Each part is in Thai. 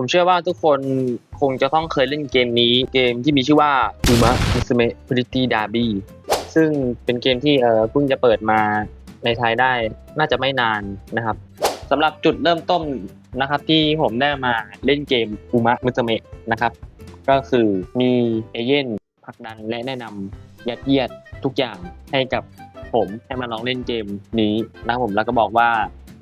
ผมเชื่อว่าทุกคนคงจะต้องเคยเล่นเกมนี้ เกมที่มีชื่อว่า Uma Musume Pretty Derby ซึ่งเป็นเกมที่เออเพิ่งจะเปิดมาในไทยได้น่าจะไม่นานนะครับสำหรับจุดเริ่มต้นนะครับที่ผมได้มาเล่นเกม Uma Musume นะครับ ก็คือมีเอเย่นผลักดันและแนะนำยัดเยียดทุกอย่างให้กับผมให้มาลองเล่นเกมนี้นะครับผมแล้วก็บอกว่า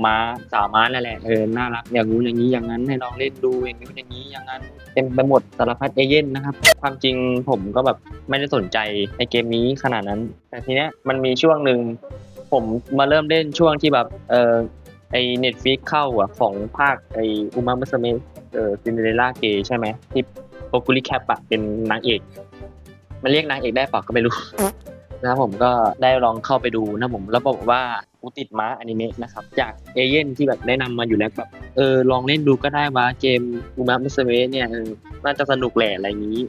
ม้าสาวม้านั่นแหละเออน่ารักอย่างงู้อย่างนี้อย่างนั้นให้ลองเล่นดูอย่างนี้อย่างนี้อย่างนั้นเต็มไปหมดสารพัดเอเย่นนะครับ ความจริงผมก็แบบไม่ได้สนใจในเกมนี้ขนาดนั้น แต่ทีเนี้ยมันมีช่วงหนึ่งผมมาเริ่มเล่นช่วงที่แบบเออไอเน็ตฟิกเข้าอะของภาคไออุมามัสเมเออซินเดอเรลล่าเกย์ใช่ไหมที่โปกุลิแคปอะเป็นนางเอก มันเรียกนางเอกได้เปล่าก็ไม่รู้ นะครับผมก็ได้ลองเข้าไปดูนะผมแล้วบอกว่ากูติดม้าอนิเมะนะครับ จากเอเย่นที่แบบแนะนำมาอยู่แล้วแบบเออลองเล่นดูก็ได้ว่าเกมอูมามุสเมะเนี่ยน่าจะสนุกแหละอะไรอย่างนี้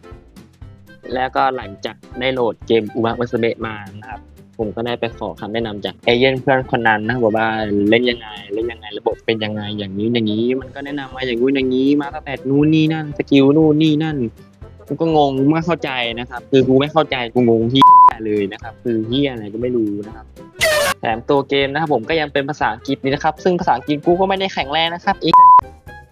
แล้วก็หลังจากได้โหลดเกมอูมามุสเมะมานะครับ ผมก็ได้ไปขอคำแนะนำจากเอเย่นเพื่อนคนนั้นนะบอกว่าเล่นยังไงเล่นยังไงระบบเป็นยังไงอย่างนี้อย่างนี้ มันก็แนะนำมาอย่างนู้นอย่างนี้ มาตั้งแต่นู้นนี่นั่นสกิลนู่นนี่นั่นกูก็งงไม่เข้าใจนะครับ คือกูไม่เข้าใจกูงงที่ เลยนะครับ คือเฮียอะไรก็ไม่รู้นะครับแถมตัวเกมนะครับผมก็ยังเป็นภาษาอังกฤษนี่นะครับ ซึ่งภาษาอังกฤษกูก็ไม่ได้แข็งแรงนะครับอีก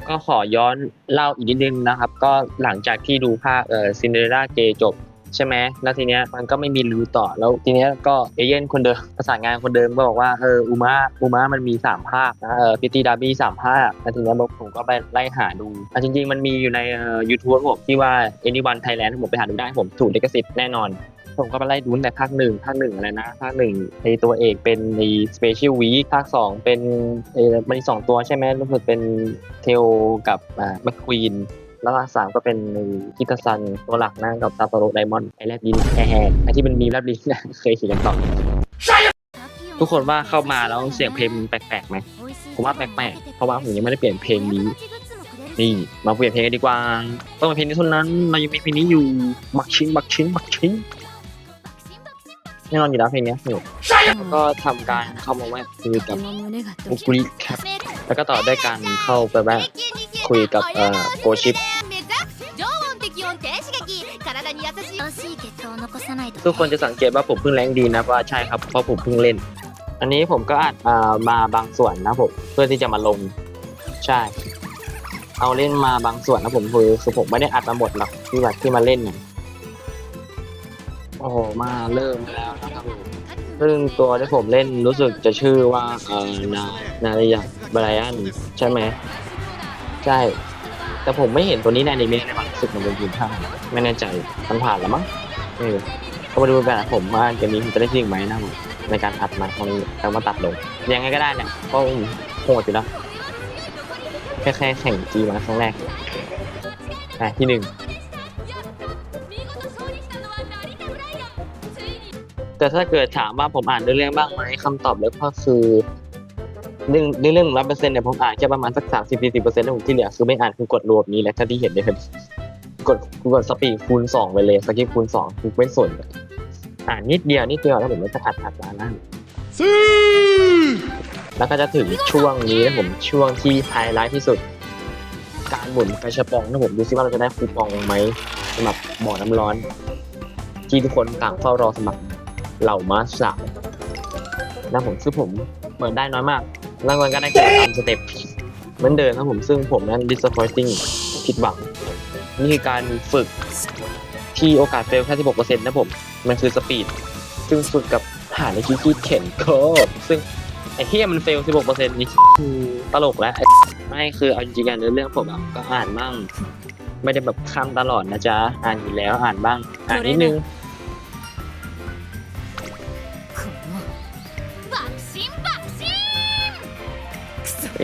ก็ขอย้อนเล่าอีกนิดนึงนะครับ ก็หลังจากที่ดูภาคเอ่อซินเดอเรลล่าเกจบใช่ไหมแล้วทีเนี้ยมันก็ไม่มีรูต่อ แล้วทีเนี้ยก็เอเย่นคนเดิมประสานงานคนเดิมก็บอกว่าเอออูมาอูมามันมีสามภาคนะเออพิตีดาบี้สามภาคแล้วทีเนี้ยผมก็ไปไล่หาดูอะจริง ๆ มันมีอยู่ในเอ่อยูทูบผมที่ว่า anyone Thailand ผมไปหาดูได้ผมถูกลิขสิทธิ์แน่นอน ผมก็ไปไล่ดูตั้งแต่ภาคหนึ่งภาคหนึ่งอะไรนะ ภาคหนึ่งในตัวเอกเป็นในสเปเชียลวีภาคสองเป็นเออมันมีสองตัวใช่ไหมรู้สึกเป็นเทลกับอ่าแมคควีนแล้วภาคสามก็เป็นคิตาซันตัวหลักนะกับซาโตโรไดมอนด์ไอแลบลิ้นแฮร์ไอที่มันมีแลบลิ้นนะเคยเห็นกันต่อทุกคนว่าเข้ามาแล้วเสียงเพลงแปลกๆไหมผมว่าแปลกๆเพราะว่าผมยังไม่ได้เปลี่ยนเพลงนี้นี่มาเปลี่ยนเพลงกันดีกว่า ต้องเป็นเพลงนี้เท่านั้นเรายังมีเพลงนี้อยู่บักชิ้นบักชิ้นบักชิ้น แน่นอนอยู่แล้วเพลงเนี้ยสนุกแล้วก็ทำการเข้ามาแวะคุยกับบุกุริแคปแล้วก็ต่อด้วยการเข้าไปแวะคุยกับเอ่อโกชิปทุกคนจะสังเกตว่าผมเพิ่งแรงดีนะว่าใช่ครับเพราะผมเพิ่งเล่น อันนี้ผมก็อัดอ่ามาบางส่วนนะผมเพื่อที่จะมาลงใช่ เอาเล่นมาบางส่วนนะผมคือคือผมไม่ได้อัดมาหมดหรอกที่แบบที่มาเล่นเนี่ย อ้โหมาเริ่มแล้วนะครับซึ่งตัวที่ผมเล่นรู้สึกจะชื่อว่าเอ่อนานาริยาบรยันใช่ไหมใช่ แต่ผมไม่เห็นตัวนี้ในอนิเมะในความรู้สึกมันเป็นยืนข้างไม่แน่ใจมันผ่านแล้วมั้งเออก็มาดูกันนะผมว่าเกมนี้ผมจะได้ที่อีกไหมนะผมในการอัดมาตรงนี้แล้วมาตัดลงยังไงก็ได้เนี่ยเพราะผมโหดอยู่แล้วแค่แค่แข่งจีมาครั้งแรกอะที่หนึ่ง แต่ถ้าเกิดถามว่าผมอ่านเรื่องบ้างไหมคำตอบเลยก็คือเรื่องเรื่องเรื่องร้อยเปอร์เซ็นต์เนี่ยผมอ่านแค่ประมาณสักสามสิบสี่สิบเปอร์เซ็นต์แล้วผมที่เหลือคือไม่อ่านคือกดรวมนี้แหละถ้าที่เห็นเลยครับกดกดสปีดคูณสองไปเลยสกิปคูณสองคือไม่สนเลยอ่านนิดเดียวนิดเดียวแล้วผมก็จะอัดอัดมานั่นแล้วก็จะถึงช่วงนี้นะผมช่วงที่ไฮไลท์ที่สุด การหมุนกระชับปองนะผมดูซิว่าเราจะได้คูปองไหมสำหรับบ่อน้ำร้อน ที่ทุกคนต่างเฝ้ารอสมัคร เหล่ามาสาวนะผมซึ่งผมเปิดได้น้อยมากแล้วมันก็ได้แค่ตามสเต็ปเหมือนเดิมครับผมซึ่งผมนั้น disappointing ผิดหวัง นี่คือการฝึกที่โอกาสเฟลแค่ 16%นะผม มันคือสปีด ซึ่งฝึกกับฐาในคิคิเข็นโคตรซึ่งไอ้เฮียมันเฟล 16%นี่คือตลกแล้วไอไม่คือเอาจริงๆกันเรื่องผมอะก็อ่านบ้าง ไม่ได้แบบข้ามตลอดนะจ๊ะ อ่านอยู่แล้วอ่านบ้าง อ่านนิดนึง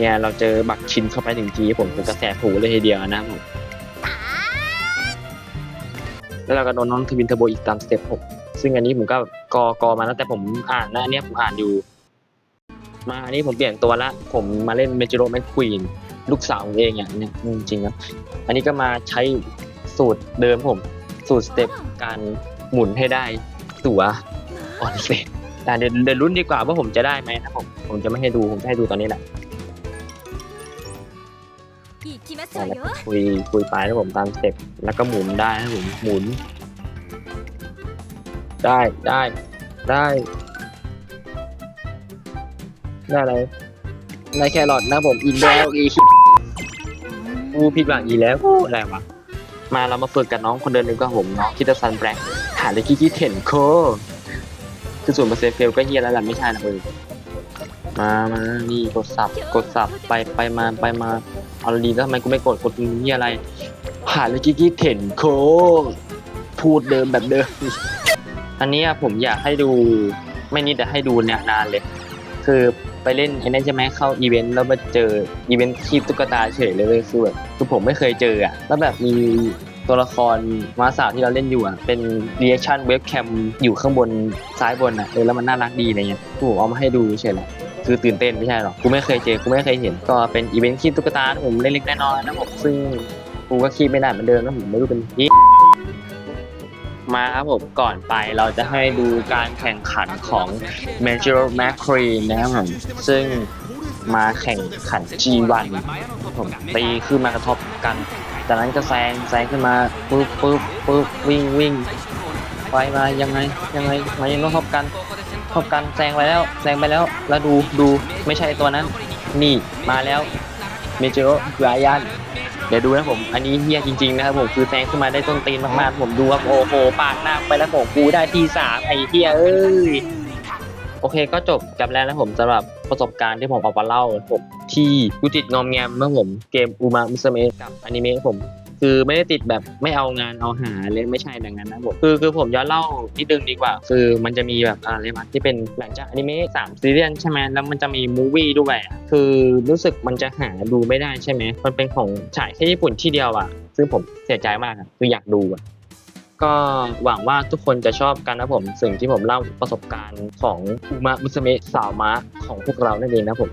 เนี่ยเราเจอบักชินเข้าไปถึงทีผมผมกระแสผูเลยทีเดียวนะผมแล้วเราก็โดนน้องทวินเทอร์โบอีกตามสเต็ปผมซึ่งอันนี้ผมก็กอกอมาตั้งแต่ผมอ่านนะอันเนี้ยผมอ่านอยู่ มาอันนี้ผมเปลี่ยนตัวละ ผมมาเล่นเมจิโรแมคควีนลูกสาวของเองอย่างเนี้ยจริงๆนะอันนี้ก็มาใช้สูตรเดิมผม สูตรสเต็ปการหมุนให้ได้ตัวออนเฟสแต่เดี๋ยวเดี๋ยวรุ่นดีกว่าว่าผมจะได้ไหมนะผมผมจะไม่ให้ดูผมจะให้ดูตอนนี้แหละ แล้วก็คุยคุยไปแล้วผมตามสเต็ปแล้วก็หมุนได้นะผมหมุน ได้ได้ได้ได้อะไรได้แครอทนะผมอีกแล้วอีกกูผิดหวังอีกแล้วอะไรวะมาเรามาฝึกกับน้องคนเดินหนึ่งก็ผมน้องคิดซันแบล็กหาเลยคิดคิดเห็นโคคือส่วนเปอร์เซ็นต์เฟลก็เฮียแล้วแหละไม่ใช่นะเออ มามานี่กดสับกดสับไปไปมาไปมาเอาดีแล้วทำไมกูไม่กดกดเฮียอะไรหานเลยคิดคิดเห็นโคพูดเดิมแบบเดิม อันนี้ผมอยากให้ดูไม่นิดแต่ให้ดูเนี่ยนานเลย คือไปเล่นไอ้นั่นใช่ไหมเข้าอีเวนต์แล้วมาเจออีเวนต์คีบตุ๊กตาเฉยเลยเว้ยคือแบบคือผมไม่เคยเจออะแล้วแบบมีตัวละครมาสาวที่เราเล่นอยู่อะเป็นรีแอคชั่นเว็บแคมอยู่ข้างบนซ้ายบนอะเออแล้วมันน่ารักดีอะไรเงี้ยกูเอามาให้ดูเฉยแหละ คือตื่นเต้นไม่ใช่หรอกกูไม่เคยเจอกูไม่เคยเห็น ก็เป็นอีเวนต์คีบตุ๊กตาผมเล็กๆน้อยๆนะผมซึ่งกูก็คีบไม่ได้เหมือนเดิมนะผมไม่รู้เป็นที่มาครับผมก่อนไปเราจะให้ดูการแข่งขันของ Major m c q u e e นะครับผมซึ่งมาแข่งขัน G1 ผมตีขึ้นมากระทบกันจากนั้นก็แซงแซงขึ้นมาปึ๊บปึ๊บปึ๊บวิ่งวิ่งไปมายังไงยังไงมายังต้องทบกัน ทบกันแซงไปแล้วแซงไปแล้ว แล้วดูดูไม่ใช่ตัวนั้น นี่มาแล้วเมเจอร์ไรยันเดี๋ยวดูนะผม อันนี้เฮียจริงๆนะครับผมคือแซงขึ้นมาได้ต้นตีนมากๆผมดูครับโอ้โหปากหน้าไปแล้วผมกูได้ที่สามไอ้เฮียเอ้ยโอเคก็จบกับแล้วนะผมสำหรับประสบการณ์ที่ผมเอามาเล่าผมที่กูติดงอมแงมเมื่อผมเกมอูมามุสเมะกับอนิเมะผม คือไม่ได้ติดแบบไม่เอางานเอาหาเลยไม่ใช่ดังนั้นนะผมคือคือผมย้อนเล่านิดนึงดีกว่า คือมันจะมีแบบอะไรมาที่เป็นหลังจากอนิเมะสามซีรีส์ใช่ไหมแล้วมันจะมีมูวี่ด้วยอะคือรู้สึกมันจะหาดูไม่ได้ใช่ไหมมันเป็นของฉายแค่ญี่ปุ่นที่เดียวอะซึ่งผมเสียใจมากอะคืออยากดูอะก็หวังว่าทุกคนจะชอบกันนะผมสิ่งที่ผมเล่าประสบการณ์ของอุมะมุสเมะสาวม้าของพวกเรานั่นเองนะผม